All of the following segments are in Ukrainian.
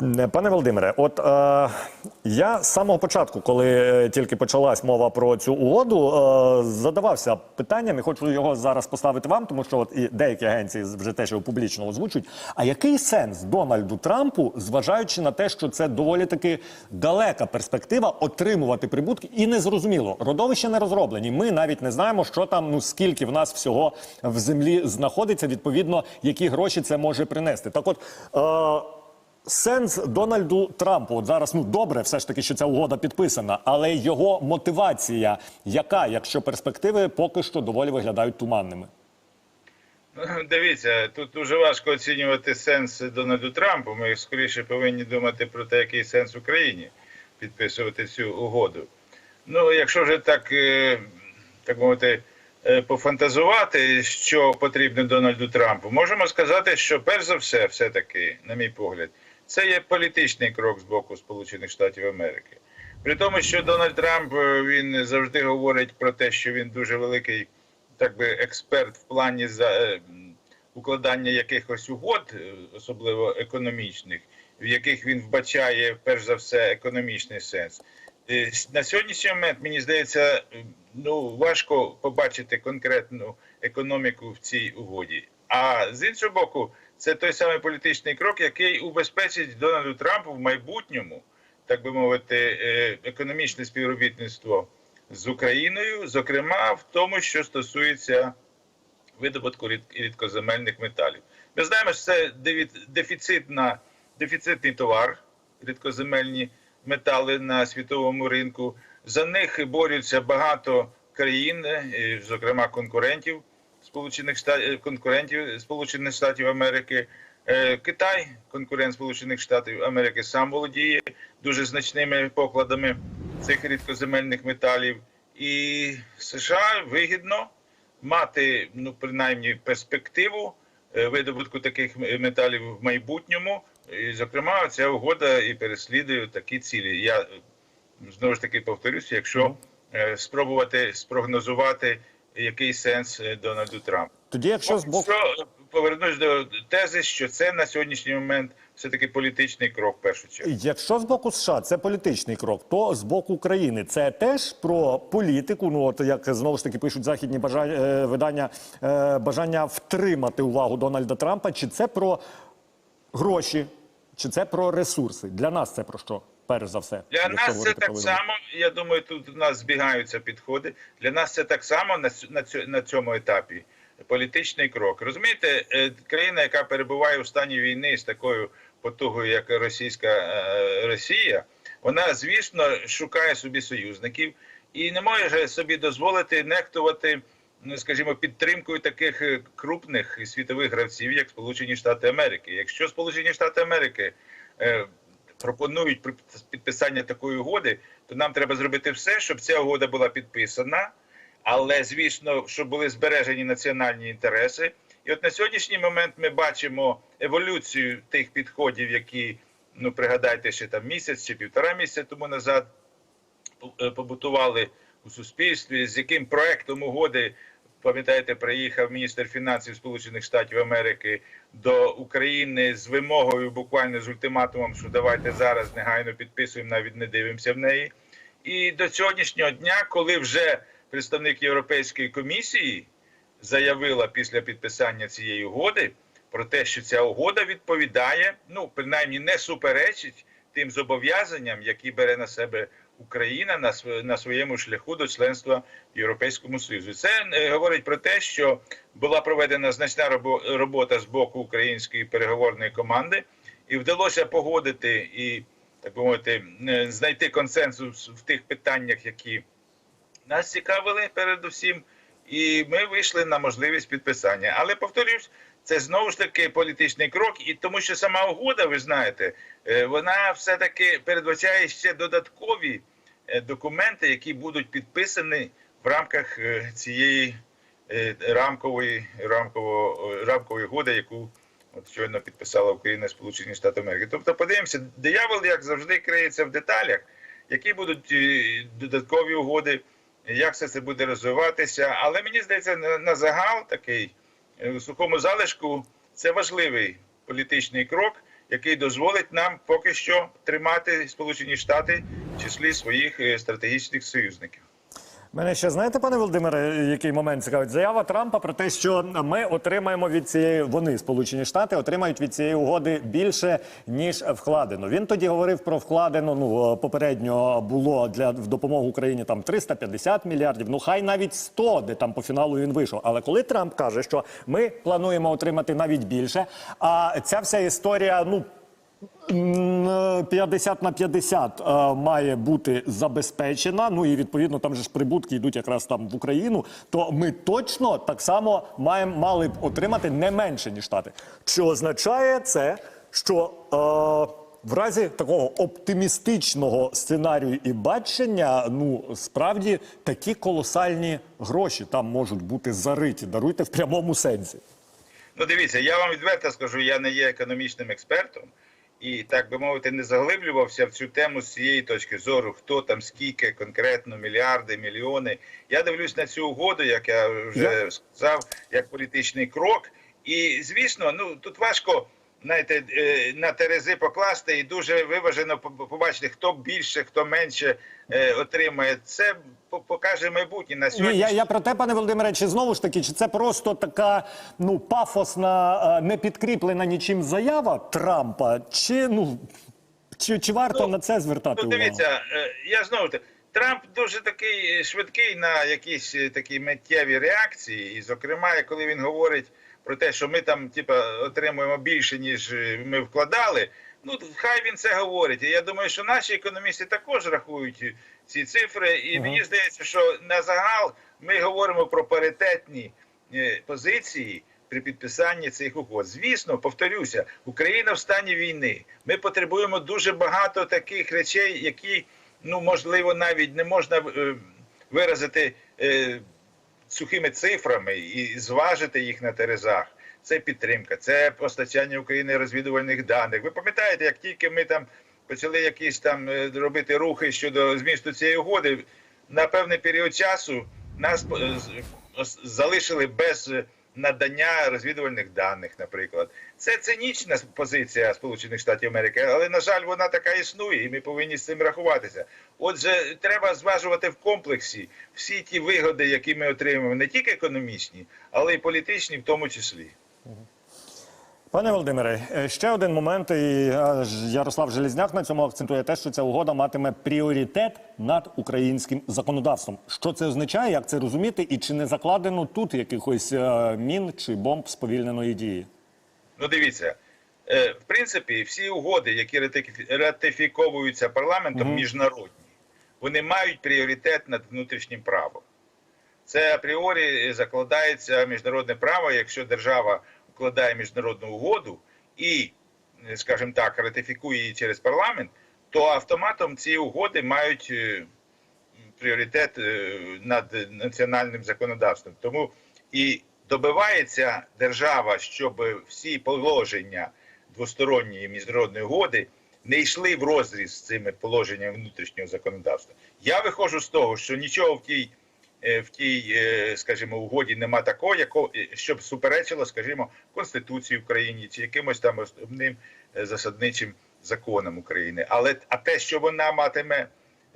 Не, Пане Володимире, от е, я з самого початку, коли е, тільки почалась мова про цю угоду, е, задавався питанням і хочу його зараз поставити вам, тому що от і деякі агенції вже теж його публічно озвучують. А який сенс Дональду Трампу, зважаючи на те, що це доволі таки далека перспектива отримувати прибутки, і незрозуміло, родовища не розроблені. Ми навіть не знаємо, що там, ну скільки в нас всього в землі знаходиться, відповідно, які гроші це може принести. Так, от. Е, Сенс Дональду Трампу от зараз ну добре, все ж таки, що ця угода підписана, але його мотивація, яка, якщо перспективи поки що доволі виглядають туманними. Ну, Дивіться, тут дуже важко оцінювати сенс Дональду Трампу. Ми скоріше повинні думати про те, який сенс Україні підписувати цю угоду. Ну, якщо вже так, е, так мовити, е, пофантазувати, що потрібно Дональду Трампу, можемо сказати, що перш за все, все-таки, на мій погляд, це є політичний крок з боку Сполучених Штатів Америки. При тому, що Дональд Трамп е, він завжди говорить про те, що він дуже великий так би експерт в плані за е, укладання якихось угод, е, особливо економічних, в яких він вбачає перш за все економічний сенс. На сьогоднішній момент мені здається, ну важко побачити конкретну економіку в цій угоді. А з іншого боку, це той самий політичний крок, який убезпечить Дональду Трампу в майбутньому, так би мовити, е, економічне співробітництво з Україною, зокрема в тому, що стосується видобутку рід- рідкоземельних металів. Ми знаємо, що це дефіцитна, дефіцитний товар, рідкоземельні метали на світовому ринку. За них борються багато країн, е, зокрема конкурентів Сполучених Штатів конкурентів Сполучених Штатів Америки. Е, Китай, конкурент Сполучених Штатів Америки, сам володіє дуже значними покладами цих рідкоземельних металів, і США вигідно мати ну принаймні перспективу е, видобутку таких металів в майбутньому. І, зокрема, ця угода і переслідує такі цілі. Я е, знову ж таки повторюся, якщо е, спробувати спрогнозувати, який сенс е, Дональду Трампу. Тоді, якщо з боку повернусь до тези, що це на сьогоднішній момент все таки політичний крок в першу чергу. Якщо з боку США це політичний крок, то з боку України це теж про політику. Ну от як знову ж таки пишуть західні бажання е, видання е, бажання втримати увагу Дональда Трампа, чи це про гроші, чи це про ресурси? Для нас це про що? Перш за все, Для нас це так само. Я думаю, тут у нас збігаються підходи. Для нас це так само на на на цьому етапі. Політичний крок. Розумієте, е, країна, яка перебуває в стані війни з такою потугою, як російська е, Росія, вона звісно шукає собі союзників і не може собі дозволити нехтувати, ну, скажімо, підтримкою таких е, крупних світових гравців, як Сполучені Штати Америки. Якщо Сполучені Штати Америки е, пропонують підписання такої угоди, то нам треба зробити все, щоб ця угода була підписана, але звісно, щоб були збережені національні інтереси. І от на сьогоднішній момент ми бачимо еволюцію тих підходів, які ну пригадайте, ще там місяць чи півтора місяця тому назад е, побутували у суспільстві, з яким проектом угоди. Пам'ятаєте, приїхав міністр фінансів Сполучених Штатів Америки до України з вимогою, буквально з ультиматумом, що давайте зараз негайно підписуємо, навіть не дивимося в неї. І до сьогоднішнього дня, коли вже представник Європейської комісії заявила після підписання цієї угоди про те, що ця угода відповідає, ну принаймні не суперечить тим зобов'язанням, які бере на себе Україна на св- на своєму шляху до членства в Європейському Союзі. Це е, говорить про те, що була проведена значна робо- робота з боку української переговорної команди, і вдалося погодити і так би мовити, е, знайти консенсус в тих питаннях, які нас цікавили передусім, і ми вийшли на можливість підписання. Але повторюсь, це знову ж таки політичний крок, і тому що сама угода, ви знаєте, е, вона все-таки передбачає ще додаткові е, документи, які будуть підписані в рамках е, цієї рамкової рамково, е, рамкової угоди, яку от щойно підписала Україна Сполучені Штати Америки. Тобто, подивимося, диявол, як завжди, криється в деталях, які будуть додаткові угоди, як все це буде розвиватися. Але мені здається, на загал такий е, у сухому залишку це важливий політичний крок, який дозволить нам поки що тримати Сполучені Штати в числі своїх е, стратегічних союзників. Мене ще знаєте, пане Володимире, який момент цікавить? Заява Трампа про те, що ми отримаємо від цієї вони, Сполучені Штати, отримають від цієї угоди більше ніж вкладено. Він тоді говорив про вкладено. Ну е, попередньо було для в допомогу Україні там 350 мільярдів. Ну хай навіть 100, де там по фіналу він вийшов. Але коли Трамп каже, що ми плануємо отримати навіть більше, а ця вся історія, ну. М, 50 на 50 е, має бути забезпечена. Ну і відповідно там же ж прибутки йдуть якраз там в Україну. То ми точно так само маємо мали б отримати не менше ніж штати. Що означає це, що е, в разі такого оптимістичного сценарію і бачення, ну справді такі колосальні гроші там можуть бути зариті. Даруйте в прямому сенсі. Ну, дивіться, я вам відверто скажу, я не є економічним експертом і, так би мовити, не заглиблювався в цю тему з цієї точки зору, хто там скільки конкретно, мільярди, мільйони. Я дивлюсь на цю угоду, як я вже сказав, як політичний крок. І звісно, ну тут важко. Знаєте, е, на терези покласти і дуже виважено побачити, хто більше, хто менше е, отримає. Це покаже майбутнє на Ні, сьогодні. я, я про те, пане Володимире, чи знову ж таки, чи це просто така ну пафосна, е, не підкріплена нічим заява Трампа, чи ну чи, чи варто Ну, на це звертати Ну, увагу? дивіться, е, я знову Трамп дуже такий швидкий на якісь такі миттєві реакції. І, зокрема, коли він говорить про те, що ми там типа отримуємо більше, ніж е, ми вкладали. Ну хай він це говорить. І я думаю, що наші економісти також рахують ці цифри. І мені здається, що на загал ми говоримо про паритетні е, позиції при підписанні цих угод. Звісно, повторюся, Україна в стані війни. Ми потребуємо дуже багато таких речей, які ну можливо навіть не можна е, виразити е, сухими цифрами і зважити їх на терезах. Це підтримка, це постачання України розвідувальних даних. Ви пам'ятаєте, як тільки ми там почали якісь там е, робити рухи щодо змісту цієї угоди, на певний період часу нас е, залишили без е, надання розвідувальних даних, наприклад. Це цинічна позиція Сполучених Штатів Америки, але на жаль, вона така існує, і ми повинні з цим рахуватися. Отже, треба зважувати в комплексі всі ті вигоди, які ми отримуємо, не тільки економічні, але й політичні, в тому числі. Пане Володимире, е, ще один момент, і е, Ярослав Железняк на цьому акцентує те, що ця угода матиме пріоритет над українським законодавством. Що це означає, як це розуміти, і чи не закладено тут якихось е, мін чи бомб сповільненої дії? Ну, дивіться, в принципі, всі угоди, які ратифіковуються парламентом, міжнародні, вони мають пріоритет над внутрішнім правом. Це апріорі закладається міжнародне право, якщо держава укладає міжнародну угоду і, е, скажімо так, ратифікує її через парламент, то автоматом ці угоди мають е, пріоритет е, над національним законодавством. Тому і добивається держава, щоб всі положення двосторонньої міжнародної угоди не йшли в розріз з цими положеннями внутрішнього законодавства. Я виходжу з того, що нічого в тій, в тій, е, скажімо, угоді нема такого, яко- е, щоб суперечило, скажімо, Конституції України чи якимось там основним е, засадничим законам України. Але а те, що вона матиме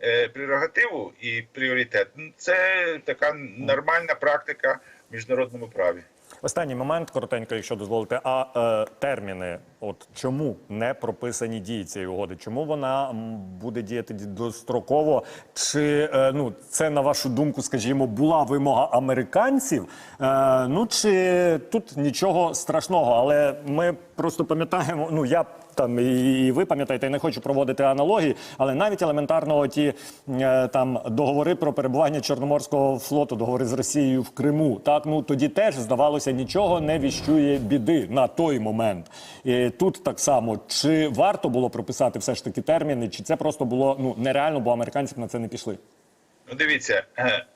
е, прерогативу і пріоритет, це така нормальна практика в міжнародному праві. Останній момент, коротенько, якщо дозволите. А е, терміни, от чому не прописані дії цієї угоди? Чому вона буде діяти достроково? Чи е, ну це на вашу думку, скажімо, була вимога американців? Е, ну чи тут нічого страшного? Але ми просто пам'ятаємо. Ну я там і, ви пам'ятаєте, я не хочу проводити аналогії, але навіть елементарно ті е, там договори про перебування Чорноморського флоту, договори з Росією в Криму. Так ну тоді теж здавалося, нічого не віщує біди на той момент. І тут так само чи варто було прописати все ж таки терміни, чи це просто було ну нереально, бо американці б на це не пішли. Ну, дивіться, е,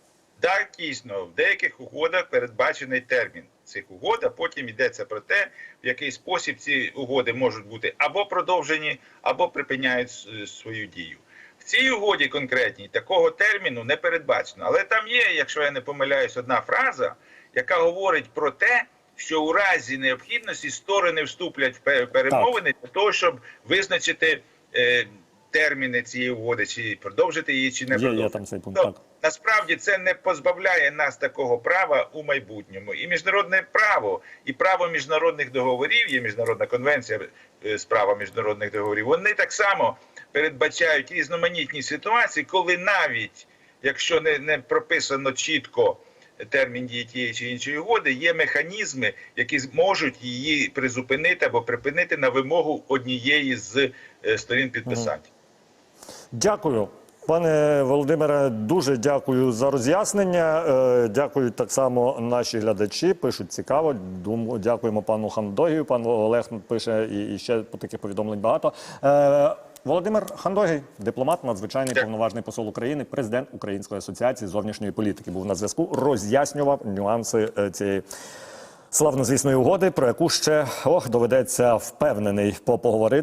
так дійсно, в деяких угодах передбачений термін цих угод, а потім йдеться про те, в який спосіб ці угоди можуть бути або продовжені, або припиняють свою дію. В цій угоді конкретній такого терміну не передбачено. Але там є, якщо я не помиляюсь, одна фраза, яка говорить про те, що у разі необхідності сторони вступлять в пе- перемовини для того, щоб визначити е, терміни цієї угоди, чи продовжити її, чи не Є, є там цей пункт. Тобто, Так. насправді це не позбавляє нас такого права у майбутньому. І міжнародне право, і право міжнародних договорів, є міжнародна конвенція е, з права міжнародних договорів. Вони так само передбачають різноманітні ситуації, коли навіть якщо не, не прописано чітко термін дії тієї чи іншої угоди, є механізми, які зможуть її призупинити або припинити на вимогу однієї з е, сторін підписантів. Дякую. Пане Володимире, дуже дякую за роз'яснення. Е, Дякую так само наші глядачі. Пишуть цікаво. Дякуємо пану Хандогію. Пан Олег пише і, ще таких повідомлень багато. Володимир Хандогій, дипломат, надзвичайний повноважний посол України, президент Української асоціації зовнішньої політики. Був на зв'язку, роз'яснював нюанси е, цієї славнозвісної угоди, про яку ще ох доведеться впевнений по- поговорити.